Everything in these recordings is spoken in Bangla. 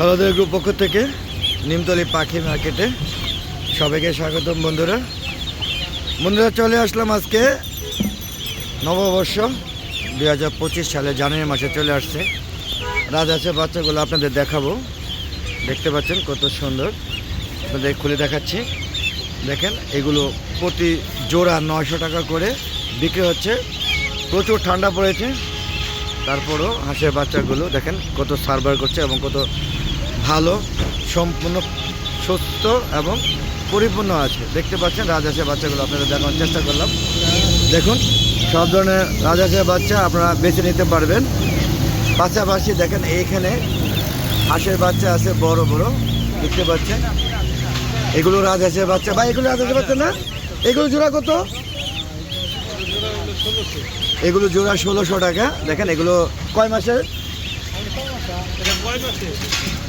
হলদের গ্রুপ পক্ষ থেকে নিমতলি পাখি মার্কেটে সবাইকে স্বাগতম, বন্ধুরা। বন্ধুরা, চলে আসলাম আজকে নববর্ষ দুই হাজার পঁচিশ সালে জানুয়ারি মাসে চলে আসছে। রাজহাঁসের বাচ্চাগুলো আপনাদের দেখাবো। দেখতে পাচ্ছেন কত সুন্দর। আপনাদের খুলে দেখাচ্ছি। দেখেন, এগুলো প্রতি জোড়া নয়শো টাকা করে বিক্রি হচ্ছে। প্রচুর ঠান্ডা পড়েছে। তারপরও হাঁসের বাচ্চাগুলো, দেখেন কত সার্ভার করছে এবং কত সম্পূর্ণ সুস্থ এবং পরিপূর্ণ আছে। দেখতে পাচ্ছেন রাজহাঁসের বাচ্চাগুলো, আপনাদের দেখানোর চেষ্টা করলাম। দেখুন, সব ধরনের রাজহাঁসের বাচ্চা আপনারা বেছে নিতে পারবেন। পাশাপাশি দেখেন, এইখানে হাঁসের বাচ্চা আছে, বড় বড়। দেখতে পাচ্ছেন, এগুলো রাজহাঁসের বাচ্চা। বা এগুলো রাজহাঁসের বাচ্চা না? এগুলো জোড়া কত? এগুলো জোড়া ষোলোশো টাকা। দেখেন, এগুলো কয় মাসের?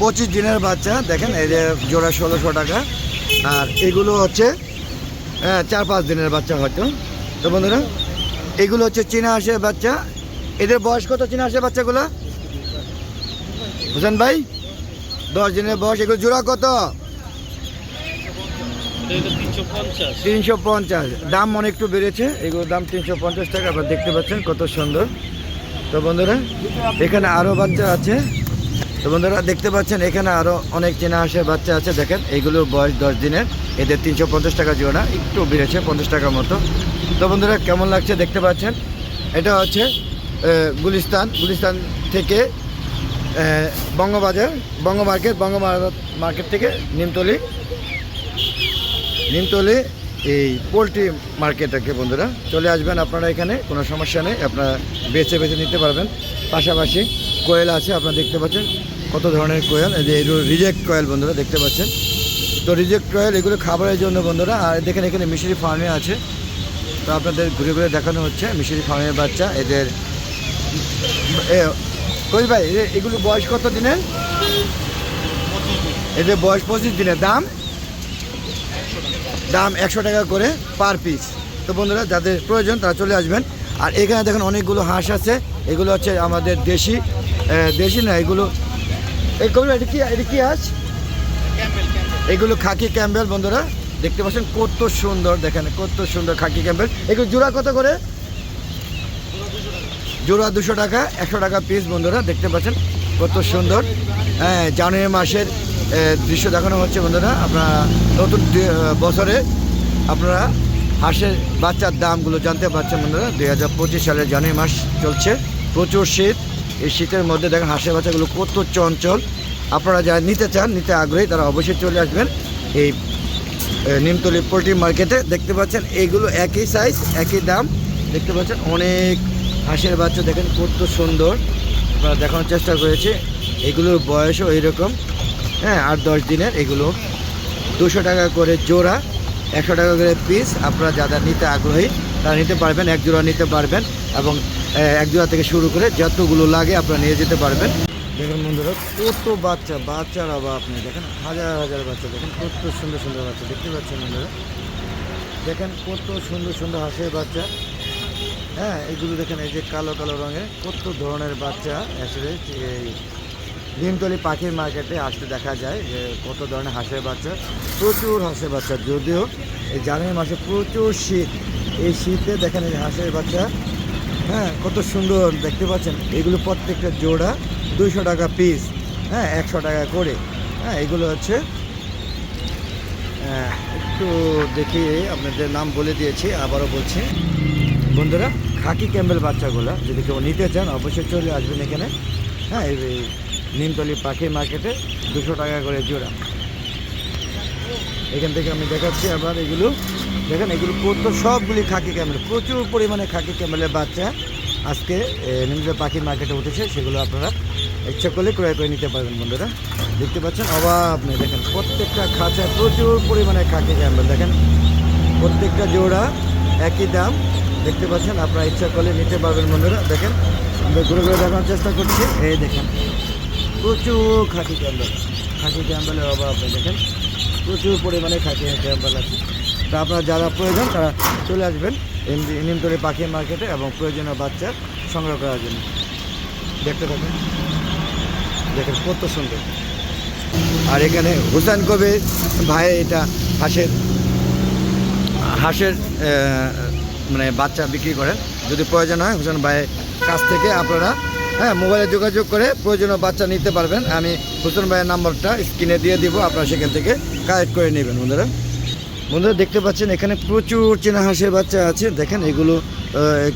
পঁচিশ দিনের বাচ্চা, দেখেন, এই যে জোড়া ষোলোশো টাকা। আর এগুলো হচ্ছে হ্যাঁ চার পাঁচ দিনের বাচ্চা হয়তো। তো বন্ধুরা, এগুলো হচ্ছে চীনা হাঁসের বাচ্চা। এদের বয়স কত চীনা হাঁসের বাচ্চাগুলো? হোসেন ভাই, দশ দিনের বয়স, এগুলো জোড়া কত? তিনশো পঞ্চাশ। দাম অনেক একটু বেড়েছে, এগুলোর দাম তিনশো পঞ্চাশ টাকা, আপনারা দেখতে পাচ্ছেন কত সুন্দর। তো বন্ধুরা, এখানে আরও বাচ্চা আছে। তো বন্ধুরা, দেখতে পাচ্ছেন, এখানে আরও অনেক চেনা হাঁসের বাচ্চা আছে। দেখেন এইগুলোর বয়স দশ দিনের। এদের তিনশো পঞ্চাশ টাকা জোড়া একটু বেড়েছে, পঞ্চাশ টাকার মতো। তো বন্ধুরা, কেমন লাগছে দেখতে পাচ্ছেন? এটা হচ্ছে গুলিস্তান। গুলিস্তান থেকে বঙ্গবাজার বঙ্গ মার্কেট বঙ্গ মার্কেট থেকে নিমতলি। নিমতলে এই পোলট্রি মার্কেট আর বন্ধুরা চলে আসবেন আপনারা এখানে, কোনো সমস্যা নেই, আপনারা বেছে বেছে নিতে পারবেন। পাশাপাশি কোয়েল আছে, আপনারা দেখতে পাচ্ছেন কত ধরনের কোয়েল, এই যে রিজেক্ট কোয়েল বন্ধুরা দেখতে পাচ্ছেন। তো রিজেক্ট কোয়েল এগুলো খাবারের জন্য বন্ধুরা, আর দেখেন এখানে মিশরি ফার্মে আছে। তো আপনাদের ঘুরে ঘুরে দেখানো হচ্ছে, মিশরি ফার্মের বাচ্চা, এদের কোয়েল ভাই এগুলো বয়স কত দিনের? এদের বয়স পঁচিশ দিনের, দাম? দাম একশো টাকা করে পার পিস তো বন্ধুরা, যাদের প্রয়োজন তারা চলে আসবেন। আর এখানে দেখেন অনেকগুলো হাঁস আছে। এগুলো হচ্ছে আমাদের দেশি দেশি না, এগুলো এগুলো এটা কি এটা কি হাঁস? এগুলো খাকি ক্যাম্বেল, বন্ধুরা। দেখতে পাচ্ছেন কত সুন্দর, দেখেন কত সুন্দর খাকি ক্যাম্বেল। এগুলো জোড়া কত করে? জোড়া দুশো টাকা, একশো টাকা পিস বন্ধুরা। দেখতে পাচ্ছেন কত সুন্দর। হ্যাঁ জানুয়ারি মাসের দৃশ্য দেখানো হচ্ছে বন্ধুরা। আপনারা নতুন বছরে আপনারা হাঁসের বাচ্চার দামগুলো জানতে পারছেন বন্ধুরা। দুই হাজার পঁচিশ সালের জানুয়ারি মাস চলছে। প্রচুর শীত। এই শীতের মধ্যে দেখেন হাঁসের বাচ্চাগুলো কত চঞ্চল। আপনারা যারা নিতে চান, নিতে আগ্রহী, তারা অবশ্যই চলে আসবেন এই নিমতলি পোলট্রি মার্কেটে। দেখতে পাচ্ছেন, এইগুলো একই সাইজ একই দাম। দেখতে পাচ্ছেন, অনেক হাঁসের বাচ্চা দেখেন কত সুন্দর। আমরা দেখানোর চেষ্টা করেছি। এগুলোর বয়সও এইরকম। হ্যাঁ আর দশ দিনের এগুলো। দুশো টাকা করে জোড়া, একশো টাকা করে পিস আপনারা যারা নিতে আগ্রহী, তারা নিতে পারবেন, এক জোড়া নিতে পারবেন এবং এক জোড়া থেকে শুরু করে যতগুলো লাগে আপনারা নিয়ে যেতে পারবেন। দেখুন বন্ধুরা, কত বাচ্চা, বাচ্চার অভাব আপনি দেখেন, হাজার হাজার বাচ্চা, দেখেন কত সুন্দর সুন্দর বাচ্চা, দেখতে পাচ্ছেন বন্ধুরা? দেখেন কত সুন্দর সুন্দর হাঁসের বাচ্চা। হ্যাঁ এগুলো দেখেন, এই যে কালো কালো রঙের কত ধরনের বাচ্চা, আসলে ভীমতলি পাখির মার্কেটে আসতে দেখা যায় যে কত ধরনের হাঁসের বাচ্চা, প্রচুর হাঁসের বাচ্চা। যদিও এই জানুয়ারি মাসে প্রচুর শীত, এই শীতে দেখেন এই হাঁসের বাচ্চা হ্যাঁ কত সুন্দর দেখতে পাচ্ছেন। এগুলো প্রত্যেকটা জোড়া দুইশো টাকা পিস হ্যাঁ একশো টাকা করে। হ্যাঁ এগুলো হচ্ছে একটু দেখি আপনাদের নাম বলে দিয়েছি, আবারও বলছি। বন্ধুরা, খাকি ক্যাম্বেল বাচ্চাগুলো, যদি কেউ নিতে চান, অবশ্যই চলে আসবেন এখানে। হ্যাঁ এই নিমতলি পাখি মার্কেটে দুশো টাকা করে জোড়া। এখান থেকে আমি দেখাচ্ছি আবার এগুলো। দেখেন, এগুলো কত সবগুলি খাকি ক্যামেল প্রচুর পরিমাণে খাকি ক্যামেলের বাচ্চা আজকে নিমতলি পাখি মার্কেটে উঠেছে, সেগুলো আপনারা ইচ্ছা করলে ক্রয় করে নিতে পারবেন বন্ধুরা। দেখতে পাচ্ছেন অভাব নেই, দেখেন, প্রত্যেকটা খাঁচায় প্রচুর পরিমাণে খাকি ক্যামেল দেখেন, প্রত্যেকটা জোড়া একই দাম। দেখতে পাচ্ছেন, আপনারা ইচ্ছা করলে নিতে পারবেন বন্ধুরা। দেখেন, আমরা ঘুরে ঘুরে দেখানোর চেষ্টা করছি। এই দেখেন প্রচুর খাসি ক্যাম্বেল, খাসি ক্যাম্বেলের অভাব নেই, দেখেন? প্রচুর পরিমাণে খাসি ক্যাম্বেল আছে। তা আপনার যারা প্রয়োজন, তারা চলে আসবেন নিমতলি পাখি মার্কেটে এবং প্রয়োজনীয় বাচ্চা সংগ্রহ করার জন্য। দেখতে পাবেন দেখেন কত সুন্দর। আর এখানে হুসেন কবির ভাই এটা হাঁসের হাঁসের মানে বাচ্চা বিক্রি করেন। যদি প্রয়োজন হয়, হুসেন ভাইয়ের কাছ থেকে আপনারা হ্যাঁ মোবাইলে যোগাযোগ করে প্রয়োজনীয় বাচ্চা নিতে পারবেন। আমি হুসেন ভাইয়ের নাম্বারটা স্ক্রিনে দিয়ে দিব, আপনারা সেখান থেকে কালেক্ট করে নেবেন, বন্ধুরা। বন্ধুরা, দেখতে পাচ্ছেন, এখানে প্রচুর চীনা হাঁসের বাচ্চা আছে। দেখেন, এগুলো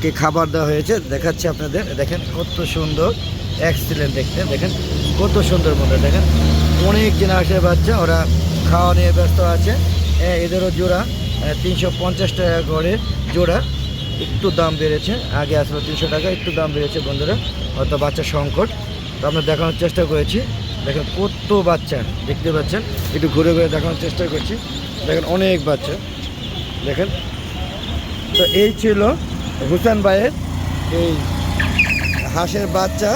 কে খাবার দেওয়া হয়েছে। দেখাচ্ছে আপনাদের, দেখেন কত সুন্দর অ্যাক্সিডেন্ট দেখতে। দেখেন কত সুন্দর, বন্ধুরা, দেখেন। অনেক চীনা হাঁসের বাচ্চা, ওরা খাওয়া নিয়ে ব্যস্ত আছে। এদেরও জোড়া তিনশো পঞ্চাশ টাকা করে জোড়া। একটু দাম বেড়েছে। আগে আসলে তিনশো টাকা, একটু দাম বেড়েছে বন্ধুরা, হয়তো বাচ্চা সংকট। তো আমরা দেখানোর চেষ্টা করেছি। দেখেন কত বাচ্চা, দেখতে পাচ্ছেন? একটু ঘুরে ঘুরে দেখানোর চেষ্টা করছি। দেখেন অনেক বাচ্চা, দেখেন। তো এই ছিল হুসেন ভাইয়ের এই হাঁসের বাচ্চা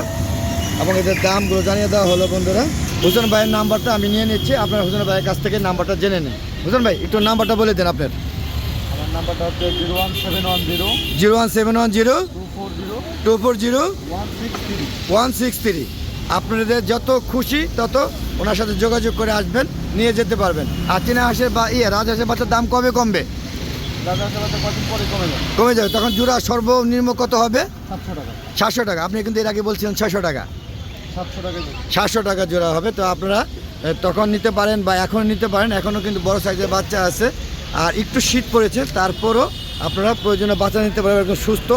এবং এদের দামগুলো জানিয়ে দেওয়া হলো বন্ধুরা। হুসেন ভাইয়ের নাম্বারটা আমি নিয়ে নিচ্ছি, আপনার হুসেন ভাইয়ের কাছ থেকে নাম্বারটা জেনে নিন। হুসেন ভাই, একটু নাম্বারটা বলে দেন আপনার। নাম্বারটা হচ্ছে zero one seven one zero zero one seven one zero two four zero one six three one six three. আপনাদের যত খুশি তত ওনার সাথে যোগাযোগ করে আসবেন নিয়ে যেতে পারবেন। আর চীনা হাঁসের বা ইয়ে রাজহাঁসের বাচ্চার দাম কবে কমবে? কমে যাবে। তখন জোড়া সর্বনিম্ন কত হবে? সাতশো টাকা। আপনি কিন্তু এর আগে বলছিলেন ছয়শো টাকা। সাতশো টাকা কেজি। সাতশো টাকা জোড়া হবে তো আপনারা তখন নিতে পারেন বা এখন নিতে পারেন। এখনও কিন্তু বড় সাইজের বাচ্চা আছে। আর একটু শীত পড়েছে তারপরও আপনারা প্রয়োজনীয় বাচ্চা নিতে পারবেন একদম সুস্থ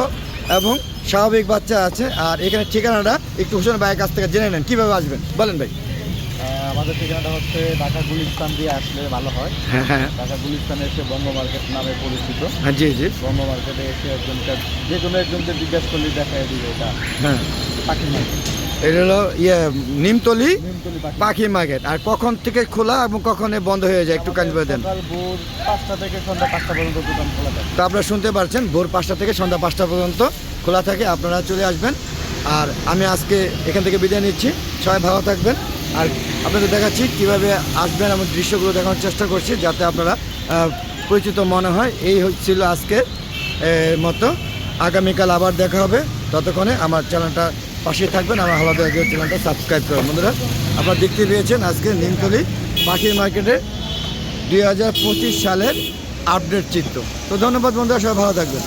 এবং স্বাভাবিক বাচ্চা আছে। আর এখানে ঠিকানাটা একটু হোসেন ভাইয়ের কাছ থেকে জেনে নেন কীভাবে আসবেন? বলেন ভাই। আমাদের ঠিকানাটা হচ্ছে ঢাকা গুলিস্তান দিয়ে আসলে ভালো হয়। হ্যাঁ হ্যাঁ। ঢাকা গুলিস্তানে এসে বঙ্গ মার্কেট নামে পরিচিত। হ্যাঁ জি জি। বঙ্গ মার্কেটে এসে একজনকে যে কোনো একজনকে জিজ্ঞেস করলে দেখা দিবে এটা। হ্যাঁ। পাখি মার্কেট এটা হলো ইয়ে নিমতলি পাখি। মার্কেট। আর কখন থেকে খোলা এবং কখন বন্ধ হয়ে যায় একটু কাজ বলে দেন। সকাল ভোর পাঁচটা থেকে সন্ধ্যা পাঁচটা পর্যন্ত খোলা থাকে। তো আপনারা শুনতে পারছেন ভোর পাঁচটা থেকে সন্ধ্যা পাঁচটা পর্যন্ত খোলা থাকে আপনারা চলে আসবেন। আর আমি আজকে এখান থেকে বিদায় নিচ্ছি। সবাই ভালো থাকবেন। আর আপনাদের দেখাচ্ছি কীভাবে আসবেন এবং দৃশ্যগুলো দেখানোর চেষ্টা করছি যাতে আপনারা পরিচিত মনে হয়। এই হচ্ছিল আজকের এর মতো। আগামীকাল আবার দেখা হবে। ততক্ষণে আমার চ্যানেলটা পাশে থাকবেন, আমার আলাদা চ্যানেলটা সাবস্ক্রাইব করবেন। বন্ধুরা, আপনারা দেখতে পেয়েছেন আজকে নিমতলি পাখির মার্কেটে দুই হাজার পঁচিশ সালের আপডেট চিত্র। তো ধন্যবাদ বন্ধুরা, সবাই ভালো থাকবেন।